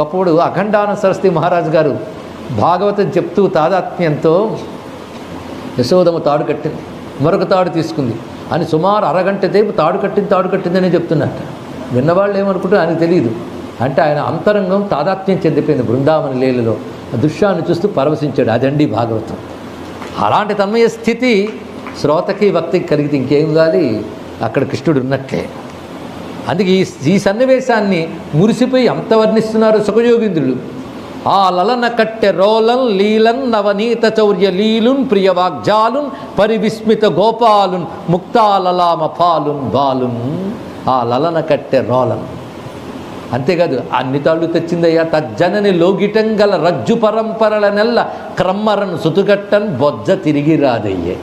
ఒకప్పుడు అఖండాన సరస్వతి మహారాజు గారు భాగవతం చెప్తూ తాదాత్మ్యంతో యశోదమ్మ తాడు కట్టింది మరొక తాడు తీసుకుంది. అని సుమారు అరగంట సేపు తాడు కట్టింది తాడు కట్టిందనే చెప్తున్నట్ట విన్నవాళ్ళు ఏమనుకుంటే ఆయనకు తెలియదు. అంటే ఆయన అంతరంగం తాదాత్మ్యం చెందిపోయింది బృందావన లీలలో. ఆ దృశ్యాన్ని చూస్తూ పరవశించాడు అదండి భాగవతం. అలాంటి తన్మయ స్థితి శ్రోతకి భక్తికి కలిగితే ఇంకేం కాదు. అక్కడ కృష్ణుడు ఉన్నట్లే. అందుకే ఈ ఈ సన్నివేశాన్ని మురిసిపోయి అంత వర్ణిస్తున్నారు సుఖయోగింద్రులు. ఆ లలన కట్టె రోలన్ లీలన్ నవనీత చౌర్య లీలున్ ప్రియవాగ్జాలున్ పరివిస్మిత గోపాలున్ ముక్తాలలామ పాలున్ బాలున్. ఆ లలన కట్టె రోలన్. అంతేకాదు అన్ని తాళ్ళు తెచ్చిందయ్యా తజ్జనని లోగిటం గల రజ్జు పరంపరల నెల్ల క్రమ్మరను సుతుగట్టన్ బొజ్జ తిరిగి రాదయ్యే.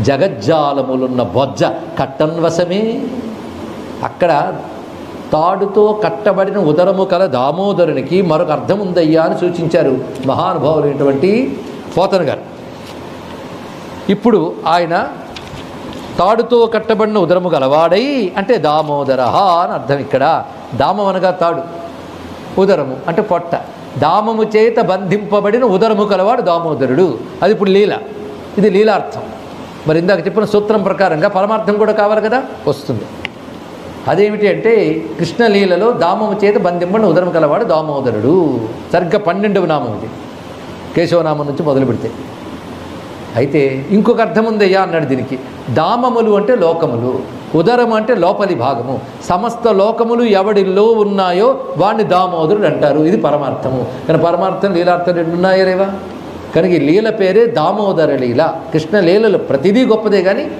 జగజ్జాలములున్న బొజ్జ కట్టన్ వశమే. అక్కడ తాడుతో కట్టబడిన ఉదరము కల దామోదరునికి మరొక అర్థం ఉందయ్యా అని సూచించారు మహానుభావులైనటువంటి పోతన గారు. ఇప్పుడు ఆయన తాడుతో కట్టబడిన ఉదరము గలవాడై అంటే దామోదర అని అర్థం ఇక్కడ. దామం అనగా తాడు ఉదరము అంటే పొట్ట. దామము చేత బంధింపబడిన ఉదరము కలవాడు దామోదరుడు. అది ఇప్పుడు లీల ఇది లీలార్థం. మరి ఇందాక చెప్పిన సూత్రం ప్రకారంగా పరమార్థం కూడా కావాలి కదా? వస్తుంది. అదేమిటి అంటే కృష్ణలీలలో దామము చేత బంధింపడిన ఉదరం కలవాడు దామోదరుడు. సరిగ్గా పన్నెండవ నామం ఇది. కేశవనామం నుంచి మొదలు పెడితే. అయితే ఇంకొక అర్థం ఉందయ్యా అన్నాడు దీనికి. దామములు అంటే లోకములు ఉదరం అంటే లోపలి భాగము. సమస్త లోకములు ఎవడిలో ఉన్నాయో వాడిని దామోదరుడు అంటారు. ఇది పరమార్థము. కానీ పరమార్థం లీలార్థం రెండు ఉన్నాయో రేవా కనుక ఈ లీల పేరే దామోదర లీల. కృష్ణ లీలలు ప్రతిదీ గొప్పదే కానీ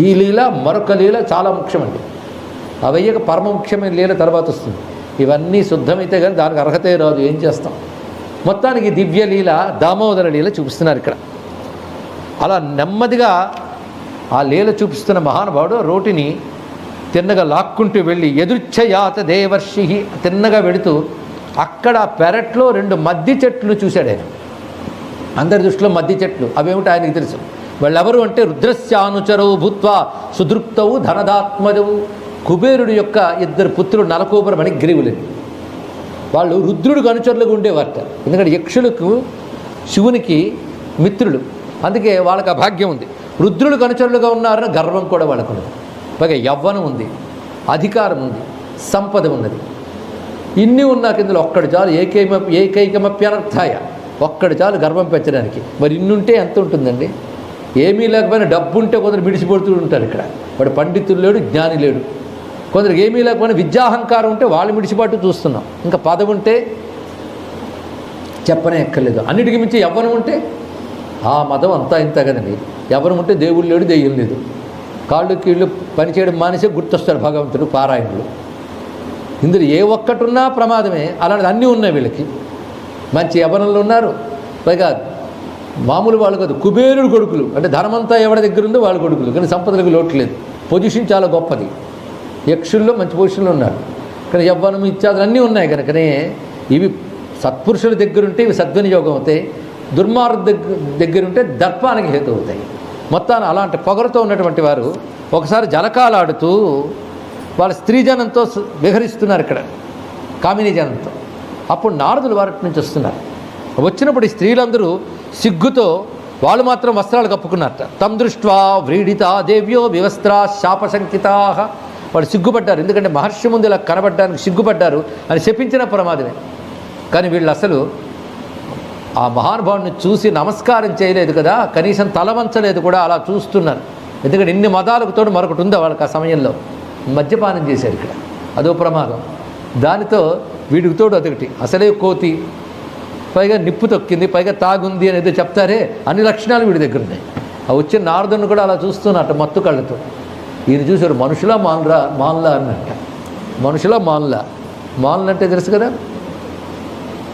ఈ లీల మరొక లీల చాలా ముఖ్యమండి. అవయ్యక పరమ ముఖ్యమైన లీల తర్వాత వస్తుంది. ఇవన్నీ శుద్ధమైతే కానీ దానికి అర్హతే రాదు. ఏం చేస్తాం? మొత్తానికి దివ్య లీల దామోదర లీల చూపిస్తున్నారు ఇక్కడ. అలా నెమ్మదిగా ఆ లీల చూపిస్తున్న మహానుభావుడు రోటిని తిన్నగా లాక్కుంటూ వెళ్ళి ఎదుర్చయాత దేవర్షి తిన్నగా వెడుతూ అక్కడ పెరట్లో రెండు మద్ది చెట్లు చూశాడు ఆయన. అందరి దృష్టిలో మద్ది చెట్లు. అవేమిటి ఆయనకి తెలుసు. వాళ్ళెవరు అంటే రుద్రస్యానుచరవు భూత్వా సుదృప్తవు ధనదాత్మజవు కుబేరుడు యొక్క ఇద్దరు పుత్రులు అని మణిగ్రీవులని వాళ్ళు రుద్రుడికి అనుచరులుగా ఉండేవారట. ఎందుకంటే యక్షులకు శివునికి మిత్రులు. అందుకే వాళ్ళకి ఆ భాగ్యం ఉంది. రుద్రుడికి అనుచరులుగా ఉన్నారని గర్వం కూడా వాళ్ళకు ఉంది. పైగా యవ్వనం ఉంది. అధికారం ఉంది. సంపద ఉన్నది. ఇన్ని ఉన్నా కిందలో ఒక్కడు చాలు ఏకైమ ఏకైకమప్యనర్థాయ ఒక్కడు చాలు గర్వం పెంచడానికి. మరి ఇన్నుంటే ఎంత ఉంటుందండి? ఏమీ లేకపోయినా డబ్బు ఉంటే కొందరు మిడిసిపడుతూ ఉంటారు ఇక్కడ. వాడు పండితులు లేడు జ్ఞాని లేడు. కొందరికి ఏమీ లేకపోయినా విద్యాహంకారం ఉంటే వాళ్ళు మిడిచిపాటు చూస్తున్నాం. ఇంకా పదవి ఉంటే చెప్పనే ఎక్కర్లేదు. అన్నిటికీ మించి యవ్వనం ఉంటే ఆ మతం అంతా ఇంత కదండి. యవ్వనం ఉంటే దేవుడు లేడు దెయ్యం లేదు. కాళ్ళు కీళ్ళు పనిచేయడం మానేసే గుర్తొస్తారు భగవంతుడు పారాయణులు ఇందులో ఏ ఒక్కటున్నా ప్రమాదమే. అలాంటిది అన్నీ ఉన్నాయి వీళ్ళకి. మంచి యవనంలో ఉన్నారు. పైగా మామూలు వాళ్ళు కాదు కుబేరుడు కొడుకులు. అంటే ధనమంతా ఎవరి దగ్గర ఉందో వాళ్ళ కొడుకులు. కానీ సంపదలకు లోటు లేదు. పొజిషన్ చాలా గొప్పది. యక్షుల్లో మంచి పొజిషన్లో ఉన్నారు. కానీ యవ్వనం ఇత్యాదులు అన్నీ ఉన్నాయి కనుకనే ఇవి సత్పురుషుల దగ్గరుంటే ఇవి సద్వినియోగం అవుతాయి. దుర్మార్గ దగ్గర దగ్గరుంటే దర్పానికి హేతు అవుతాయి. మొత్తాన అలాంటి పొగరుతో ఉన్నటువంటి వారు ఒకసారి జలకాలాడుతూ వాళ్ళ స్త్రీజనంతో జనంతో విహరిస్తున్నారు ఇక్కడ. కామినీ జనంతో. అప్పుడు నారదులు వారి నుంచి వస్తున్నారు. వచ్చినప్పుడు ఈ స్త్రీలందరూ సిగ్గుతో వాళ్ళు మాత్రం వస్త్రాలు కప్పుకున్నారట. తం దృష్ట్వా వ్రీడిత దేవ్యో వివస్త్రా శాపశంకితా వాడు సిగ్గుపడ్డారు. ఎందుకంటే మహర్షి ముందు ఇలా కనబడ్డానికి సిగ్గుపడ్డారు అని శపించిన ప్రమాదమే. కానీ వీళ్ళు అసలు ఆ మహానుభావుని చూసి నమస్కారం చేయలేదు కదా కనీసం తల వంచలేదు కూడా అలా చూస్తున్నారు. ఎందుకంటే ఇన్ని మతాలకు తోడు మరొకటి ఉందా వాళ్ళకి ఆ సమయంలో? మద్యపానం చేశారు ఇక్కడ. అదో ప్రమాదం. దానితో వీడికి తోడు అదొకటి. అసలే కోతి. పైగా నిప్పు తొక్కింది పైగా తాగుంది అనేది చెప్తారే అన్ని లక్షణాలు వీడి దగ్గర ఉన్నాయి. ఆ వచ్చిన నారదుని కూడా అలా చూస్తున్నట్టు మత్తు కళ్ళతో. ఈయన చూశారు మనుషులా మాన్రా మాన్లా అన్నట్ట మనుషులా మాన్లా. మాన్లంటే తెలుసు కదా?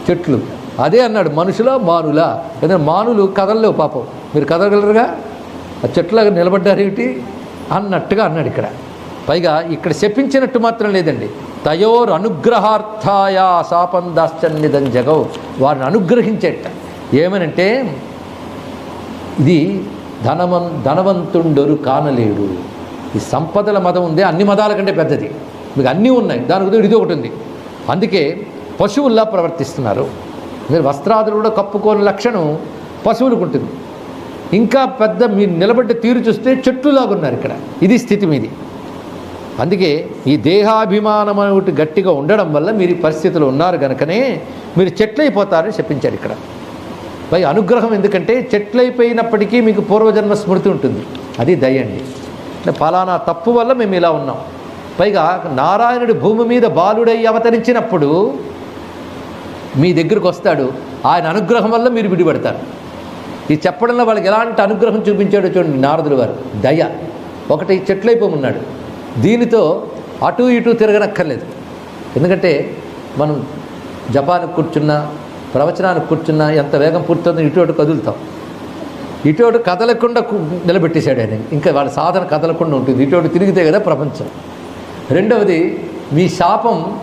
చెట్లు. అదే అన్నాడు మనుషులా మానులా. ఏదైనా మానులు కదలలేవు పాపం. మీరు కదలగలరుగా? ఆ చెట్లాగా నిలబడ్డారేమిటి? అన్నట్టుగా అన్నాడు ఇక్కడ. పైగా ఇక్కడ శపించినట్టు మాత్రం లేదండి. తయోర్ అనుగ్రహార్థాయ శాపందాశ్చన్నిదం జగవ్ వారిని అనుగ్రహించేట. ఏమనంటే ఇది ధనవన్ ధనవంతుండరు కానలేడు. ఈ సంపదల మదం ఉందే అన్ని మదాల కంటే పెద్దది. మీకు అన్నీ ఉన్నాయి. దాని గురించి ఇది ఒకటి ఉంది. అందుకే పశువుల్లా ప్రవర్తిస్తున్నారు. మీరు వస్త్రాదులు కూడా కప్పుకోని లక్షణం పశువులకు ఉంటుంది. ఇంకా పెద్ద మీరు నిలబడ్డ తీరు చూస్తే చెట్టులాగున్నారు ఇక్కడ. ఇది స్థితి మీది. అందుకే ఈ దేహాభిమానం ఒకటి గట్టిగా ఉండడం వల్ల మీరు పరిస్థితులు ఉన్నారు కనుకనే మీరు చెట్లైపోతారని చెప్పించారు ఇక్కడ. పై అనుగ్రహం ఎందుకంటే చెట్లైపోయినప్పటికీ మీకు పూర్వజన్మ స్మృతి ఉంటుంది. అది దయ అండి. ఫలానా తప్పు వల్ల మేము ఇలా ఉన్నాం. పైగా నారాయణుడు భూమి మీద బాలుడై అవతరించినప్పుడు మీ దగ్గరకు వస్తాడు. ఆయన అనుగ్రహం వల్ల మీరు విడిపడతారు. ఈ చెప్పడంలో వాళ్ళకి ఎలాంటి అనుగ్రహం చూపించాడో చూడండి నారదుడు వారు దయ. ఒకటి చెట్లైపోమన్నాడు. దీనితో అటు ఇటు తిరగనక్కర్లేదు. ఎందుకంటే మనం జపానికి కూర్చున్నా ప్రవచనానికి కూర్చున్నా ఎంత వేగం పూర్తుందో ఇటు అటు కదులుతాం. ఇటువంటి కదలకుండా నిలబెట్టేశాడు ఆయన. ఇంకా వాళ్ళ సాధన కదలకుండా ఉంటుంది. ఇటువంటి తిరిగితే కదా ప్రపంచం. రెండవది మీ శాపం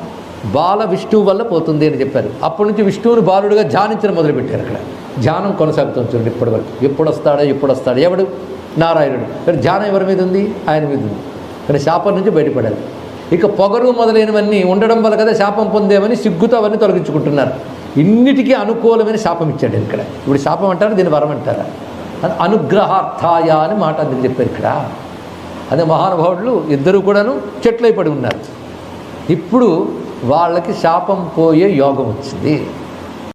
బాల విష్ణువు వల్ల పోతుంది అని చెప్పారు. అప్పటి నుంచి విష్ణువుని బాలుడుగా ధ్యానించడం మొదలుపెట్టారు అక్కడ. ధ్యానం కొనసాగుతుంది చూడండి ఇప్పటి వరకు. ఎప్పుడు వస్తాడో ఎప్పుడు వస్తాడో ఎవడు? నారాయణుడు. కానీ ధ్యానం ఎవరి మీద ఉంది? ఆయన మీద ఉంది. కానీ శాపం నుంచి బయటపడాలి. ఇక పొగరు మొదలైనవన్నీ ఉండడం వల్ల కదా శాపం పొందేమని సిగ్గుతో అవన్నీ తొలగించుకుంటున్నారు. ఇన్నిటికీ అనుకూలమైన శాపం ఇచ్చాడు ఇక్కడ. ఇప్పుడు శాపం అంటారా? దీన్ని వరం అంటారా? అది అనుగ్రహార్థాయ అని మాట అందుకు చెప్పారు ఇక్కడ. అదే మహానుభావులు ఇద్దరు కూడాను చెట్లై పడి ఉన్నారు. ఇప్పుడు వాళ్ళకి శాపం పోయే యోగం వచ్చింది.